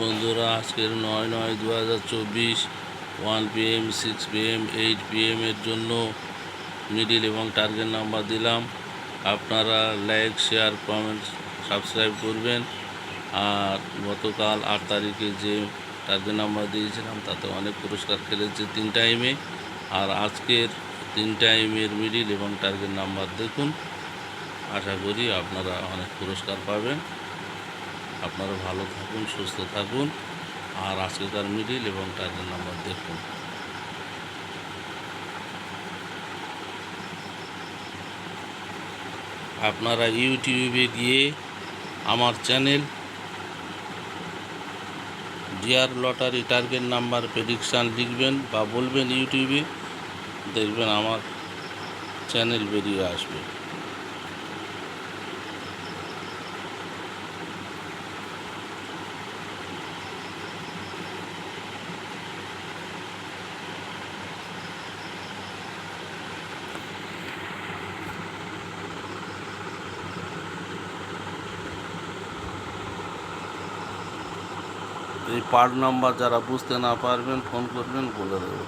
বন্ধুরা, আজকের নয় নয় দু হাজার চব্বিশ one PM six PM eight PM এর জন্য মিডিল এবং টার্গেট নাম্বার দিলাম। আপনারা লাইক শেয়ার কমেন্ট সাবস্ক্রাইব করবেন। আর গতকাল আট তারিখে যে টার্গেট নাম্বার দিয়েছিলাম, তাতে অনেক পুরস্কার খেলেছে তিন টাইমে আর আজকের তিন টাইমের মিডিল এবং টার্গেট নাম্বার দেখুন। আশা করি আপনারা অনেক পুরস্কার পাবেন। আপনারা ভালো থাকুন, সুস্থ থাকুন আর আজকে তার মিডিল এবং টার্গেট নাম্বার দেখুন। আপনারা ইউটিউবে গিয়ে আমার channel dear lottery target number prediction লিখবেন বা বলবেন ইউটিউবে, দেখবেন আমার চ্যানেল বেরিয়ে আসবে। এই পার্ট নাম্বার যারা বুঝতে না পারবেন ফোন করবেন বলে দেবো।